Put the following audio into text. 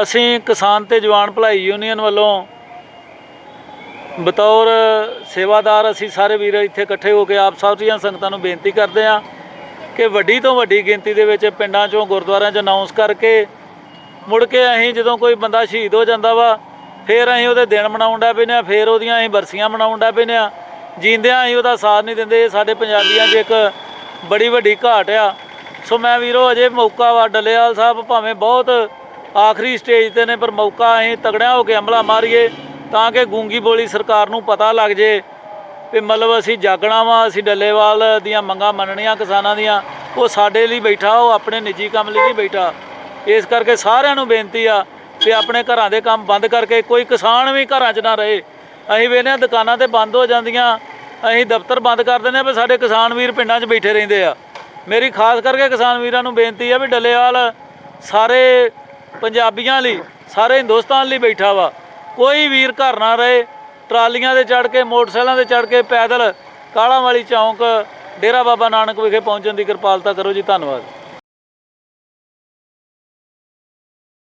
ਅਸੀਂ ਕਿਸਾਨ ਤੇ ਜਵਾਨ ਭਲਾਈ ਯੂਨੀਅਨ ਵੱਲੋਂ ਬਤੌਰ ਸੇਵਾਦਾਰ ਅਸੀਂ ਸਾਰੇ ਵੀਰ ਇੱਥੇ ਇਕੱਠੇ ਹੋ ਕੇ ਆਪ ਸਾਰੀਆਂ ਸੰਗਤਾਂ ਨੂੰ ਬੇਨਤੀ ਕਰਦੇ ਹਾਂ ਕਿ ਵੱਡੀ ਤੋਂ ਵੱਡੀ ਗਿਣਤੀ ਦੇ ਵਿੱਚ ਪਿੰਡਾਂ 'ਚੋਂ ਗੁਰਦੁਆਰਿਆਂ 'ਚ ਅਨਾਉਂਸ ਕਰਕੇ ਮੁੜ ਕੇ ਅਸੀਂ ਜਦੋਂ ਕੋਈ ਬੰਦਾ ਸ਼ਹੀਦ ਹੋ ਜਾਂਦਾ ਵਾ, ਫਿਰ ਅਸੀਂ ਉਹਦੇ ਦਿਨ ਮਨਾਉਣ ਡੈ ਪੈਂਦੇ ਹਾਂ, ਫਿਰ ਉਹਦੀਆਂ ਅਸੀਂ ਬਰਸੀਆਂ ਮਨਾਉਣ ਡੈ ਪੈਂਦੇ ਹਾਂ। ਜੀਂਦਿਆਂ ਅਸੀਂ ਉਹਦਾ ਸਾਥ ਨਹੀਂ ਦਿੰਦੇ ਸਾਡੇ ਪੰਜਾਬੀਆਂ 'ਚ ਇੱਕ ਬੜੀ ਵੱਡੀ ਘਾਟ ਆ। ਸੋ ਮੈਂ ਵੀਰੋ, ਅਜੇ ਮੌਕਾ ਵਾ, ਡੱਲੇਵਾਲ ਸਾਹਿਬ ਭਾਵੇਂ ਬਹੁਤ ਆਖਰੀ ਸਟੇਜ ਤੇ ਨੇ, ਪਰ ਮੌਕਾ ਅਸੀਂ ਤਗੜਿਆਂ ਹੋ ਕੇ ਹਮਲਾ ਮਾਰੀਏ ਤਾਂ ਕਿ ਗੂੰਗੀ ਬੋਲੀ ਸਰਕਾਰ ਨੂੰ ਪਤਾ ਲੱਗ ਜੇ ਵੀ ਮਤਲਬ ਅਸੀਂ ਜਾਗਣਾ ਵਾ, ਅਸੀਂ ਡੱਲੇਵਾਲ ਦੀਆਂ ਮੰਗਾਂ ਮੰਨਣੀਆਂ ਕਿਸਾਨਾਂ ਦੀਆਂ, ਉਹ ਸਾਡੇ ਲਈ ਬੈਠਾ, ਉਹ ਆਪਣੇ ਨਿੱਜੀ ਕੰਮ ਲਈ ਨਹੀਂ ਬੈਠਾ। ਇਸ ਕਰਕੇ ਸਾਰਿਆਂ ਨੂੰ ਬੇਨਤੀ ਆ ਵੀ ਆਪਣੇ ਘਰਾਂ ਦੇ ਕੰਮ ਬੰਦ ਕਰਕੇ ਕੋਈ ਕਿਸਾਨ ਵੀ ਘਰਾਂ 'ਚ ਨਾ ਰਹੇ। ਅਸੀਂ ਵੇਖਦੇ ਹਾਂ ਦੁਕਾਨਾਂ ਤੇ ਬੰਦ ਹੋ ਜਾਂਦੀਆਂ, ਅਸੀਂ ਦਫ਼ਤਰ ਬੰਦ ਕਰ ਦਿੰਦੇ ਆ ਵੀ ਸਾਡੇ ਕਿਸਾਨ ਵੀਰ ਪਿੰਡਾਂ 'ਚ ਬੈਠੇ ਰਹਿੰਦੇ ਆ। ਮੇਰੀ ਖਾਸ ਕਰਕੇ ਕਿਸਾਨ ਵੀਰਾਂ ਨੂੰ ਬੇਨਤੀ ਆ ਵੀ ਡੱਲੇਵਾਲ ਸਾਰੇ ਪੰਜਾਬੀਆਂ ਲਈ, ਸਾਰੇ ਹਿੰਦੁਸਤਾਨ ਲਈ ਬੈਠਾ ਵਾ। ਕੋਈ ਵੀਰ ਘਰ ਨਾ ਰਹੇ, ਟਰਾਲੀਆਂ ਦੇ ਚੜ ਕੇ, ਮੋਟਰਸਾਈਕਲਾਂ ਤੇ ਚੜ ਕੇ ਪੈਦਲ ਕਾਲਾਂ ਵਾਲੀ ਚੌਂਕ, ਡੇਰਾ ਬਾਬਾ ਨਾਨਕ ਵਿਖੇ ਪਹੁੰਚਣ ਦੀ ਕਿਰਪਾਲਤਾ ਕਰੋ ਜੀ, ਧੰਨਵਾਦ।